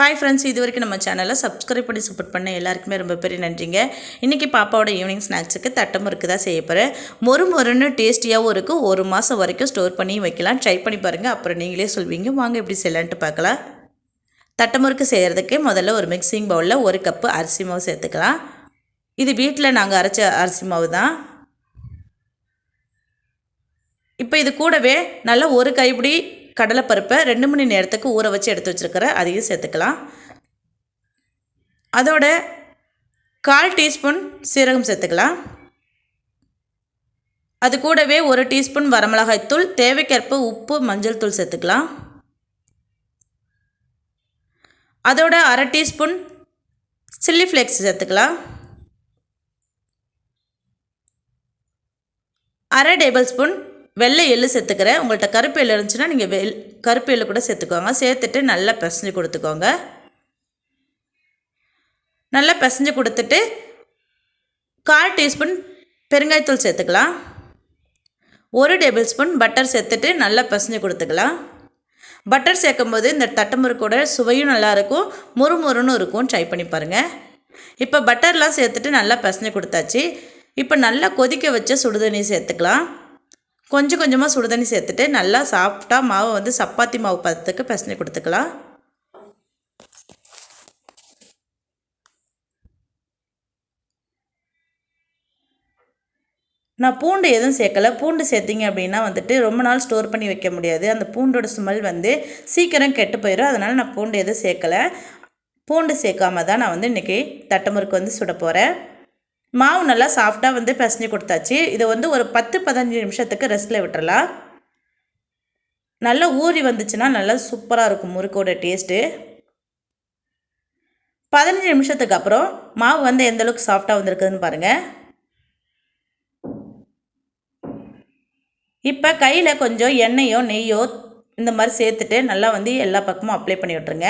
Hi friends இது வரைக்கும் நம்ம சேனலை சப்ஸ்கிரைப் பண்ணி சப்போர்ட் பண்ண எல்லாருக்குமே ரொம்ப பெரிய நன்றிங்க. இன்றைக்கி பாப்பாவோட ஈவினிங் ஸ்நாக்ஸுக்கு தட்டம் முறுக்கு தான் செய்ய போகிறேன் மொறு மொறுன்னு டேஸ்டியாகவும் இருக்கும் ஒரு மாதம் வரைக்கும் ஸ்டோர் பண்ணி வைக்கலாம். ட்ரை பண்ணி பாருங்கள் அப்புறம் நீங்களே சொல்வீங்க. வாங்க எப்படி செய்யலான்ட்டு பார்க்கலாம். தட்டமுறுக்கு செய்கிறதுக்கு முதல்ல ஒரு மிக்சிங் பவுலில் ஒரு கப்பு அரிசி மாவு சேர்த்துக்கலாம். இது வீட்டில் நாங்கள் அரைச்ச அரிசி மாவு தான். இப்போ இது கூடவே நல்லா ஒரு கைப்பிடி கடலைப்பருப்பை ரெண்டு மணி நேரத்துக்கு ஊற வச்சு எடுத்து வச்சுருக்கிறேன் அதையும் சேர்த்துக்கலாம். அதோட கால் டீஸ்பூன் சீரகம் சேர்த்துக்கலாம். அது கூடவே ஒரு டீஸ்பூன் வரமிளகாய் தூள் தேவைக்கேற்ப உப்பு மஞ்சள் தூள் சேர்த்துக்கலாம். அதோட அரை டீஸ்பூன் சில்லி ஃப்ளேக்ஸ் சேர்த்துக்கலாம். அரை டேபிள் ஸ்பூன் வெள்ளை எள்ளு சேர்த்துக்கிறேன். உங்கள்கிட்ட கருப்பு எள்ளு இருந்துச்சுன்னா நீங்கள் வெள் கருப்பு எள்ளு கூட சேர்த்துக்கோங்க. சேர்த்துட்டு நல்லா பிசைஞ்சு கொடுத்துக்கோங்க. நல்லா பிசைஞ்சு கொடுத்துட்டு கால் டீஸ்பூன் பெருங்காயத்தூள் சேர்த்துக்கலாம். ஒரு டேபிள் ஸ்பூன் பட்டர் சேர்த்துட்டு நல்லா பிசைஞ்சு கொடுத்துக்கலாம். பட்டர் சேர்க்கும்போது இந்த தட்டமுறுக்கோட சுவையும் நல்லாயிருக்கும் முறுமுறுன்னு இருக்கும். ட்ரை பண்ணி பாருங்கள் இப்போ பட்டர்லாம் சேர்த்துட்டு நல்லா பிசைஞ்சு கொடுத்தாச்சு. இப்போ நல்லா கொதிக்க வச்ச சுடுதண்ணி சேர்த்துக்கலாம். கொஞ்சம் கொஞ்சமாக சுடுதண்ணி சேர்த்துட்டு நல்லா சாஃப்டாக மாவை வந்து சப்பாத்தி மாவு பதத்துக்கு பிசைஞ்சு கொடுத்துக்கலாம். நான் பூண்டு எதுவும் சேர்க்கலை. பூண்டு சேர்த்திங்க அப்படின்னா வந்துட்டு ரொம்ப நாள் ஸ்டோர் பண்ணி வைக்க முடியாது. அந்த பூண்டோட ஸ்மெல் வந்து சீக்கிரம் கெட்டு போயிடும் அதனால் நான் பூண்டு எதுவும் சேர்க்கலை. பூண்டு சேர்க்காம தான் நான் வந்து இன்றைக்கி தட்டமுறுக்கு வந்து சுட போகிறேன் மாவு நல்லா சாஃப்டாக வந்து பிசைஞ்சு கொடுத்தாச்சு. இதை வந்து ஒரு பத்து பதினஞ்சு நிமிஷத்துக்கு ரெஸ்ட்டில் விட்டுறலாம். நல்லா ஊறி வந்துச்சுன்னா நல்லா சூப்பராக இருக்கும் முறுக்கோட டேஸ்ட்டு பதினஞ்சு நிமிஷத்துக்கு அப்புறம் மாவு வந்து எந்தளவுக்கு சாஃப்டாக வந்திருக்குதுன்னு பாருங்கள் இப்போ கையில் கொஞ்சம் எண்ணெயோ நெய்யோ இந்த மாதிரி சேர்த்துட்டு நல்லா வந்து எல்லா பக்கமும் அப்ளை பண்ணி விட்ருங்க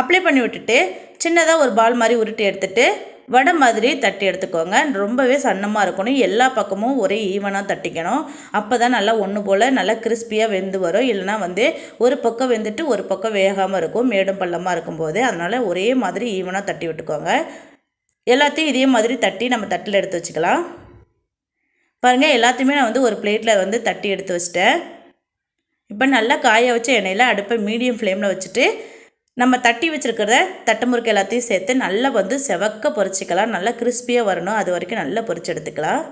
அப்ளை பண்ணி விட்டுட்டு சின்னதாக ஒரு பால் மாதிரி உருட்டி எடுத்துகிட்டு வடை மாதிரி தட்டி எடுத்துக்கோங்க. ரொம்பவே சன்னமாக இருக்கணும். எல்லா பக்கமும் ஒரே ஈவனாக தட்டிக்கணும். அப்போ தான் நல்லா ஒன்று போல் நல்லா கிறிஸ்பியாக வெந்து வரும். இல்லைனா வந்து ஒரு பக்கம் வெந்துட்டு ஒரு பக்கம் வேகாமல் இருக்கும். மேடும் பள்ளமாக இருக்கும்போது. அதனால் ஒரே மாதிரி ஈவனாக தட்டி விட்டுக்கோங்க. எல்லாத்தையும் இதே மாதிரி தட்டி நம்ம தட்டில் எடுத்து வச்சுக்கலாம். பாருங்கள் எல்லாத்தையுமே நான் வந்து ஒரு பிளேட்டில் வந்து தட்டி எடுத்து வச்சிட்டேன். இப்போ நல்லா காய வச்ச எண்ணெயில் அடுப்பை மீடியம் ஃப்ளேமில் வச்சுட்டு நம்ம தட்டி வச்சுருக்கிறத தட்டு முறுக்கு எல்லாத்தையும் சேர்த்து நல்லா வந்து செவக்க பொரிச்சிக்கலாம் நல்லா கிறிஸ்பியாக வரணும். அது வரைக்கும் நல்லா பொரிச்சு எடுத்துக்கலாம்.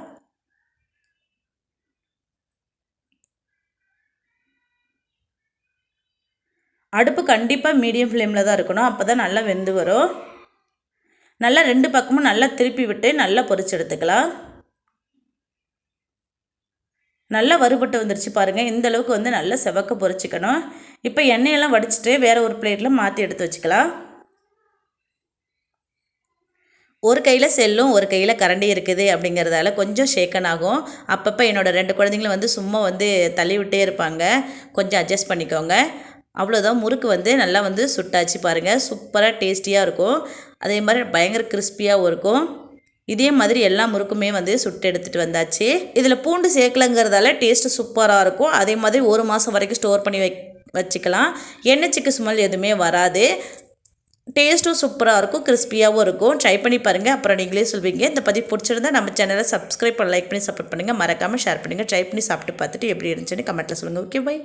அடுப்பு கண்டிப்பாக மீடியம் ஃப்ளேமில் தான் இருக்கணும். அப்போ தான் நல்லா வெந்து வரும். நல்லா ரெண்டு பக்கமும் நல்லா திருப்பி விட்டு நல்லா பொரிச்சு எடுத்துக்கலாம். நல்லா வறுபட்டு வந்துருச்சு பாருங்கள் இந்த அளவுக்கு வந்து நல்லா செவக்க பொரிச்சிக்கணும் இப்போ எண்ணெயெல்லாம் வடிச்சிட்டு வேறு ஒரு பிளேட்டில் மாற்றி எடுத்து வச்சுக்கலாம். ஒரு கையில் செல்லும் ஒரு கையில் கரண்டி இருக்குது அப்படிங்கிறதால கொஞ்சம் ஷேக்கன் ஆகும். அப்பப்போ என்னோடய ரெண்டு குழந்தைங்களும் வந்து சும்மா வந்து தள்ளி விட்டே இருப்பாங்க. கொஞ்சம் அட்ஜஸ்ட் பண்ணிக்கோங்க. அவ்வளோதான் முறுக்கு வந்து நல்லா வந்து சுட்டாச்சு பாருங்கள் சூப்பராக டேஸ்டியாக இருக்கும். அதே மாதிரி பயங்கர கிறிஸ்பியாகவும் இருக்கும். இதே மாதிரி எல்லா முறுக்குமே வந்து சுட்டு எடுத்துகிட்டு வந்தாச்சு. இதில் பூண்டு சேர்க்கலங்கிறதால டேஸ்ட்டு சூப்பராக இருக்கும். அதே மாதிரி ஒரு மாதம் வரைக்கும் ஸ்டோர் பண்ணி வை வச்சுக்கலாம். எண்ணெய் சிக்கு ஸ்மெல் எதுவுமே வராது. டேஸ்ட்டும் சூப்பராக இருக்கும். கிறிஸ்பியாகவும் இருக்கும். ட்ரை பண்ணி பாருங்கள் அப்புறம் நீங்களே சொல்வீங்க. இந்த பதிவு பிடிச்சிருந்தா நம்ம சேனலை சப்ஸ்கிரைப் பண்ண லைக் பண்ணி சப்போர்ட் பண்ணுங்கள் மறக்காமல் ஷேர் பண்ணுங்கள் ட்ரை பண்ணி சாப்பிட்டு பார்த்துட்டு எப்படி இருந்துச்சுன்னு கமெண்ட்டில் சொல்லுங்கள் ஓகே பை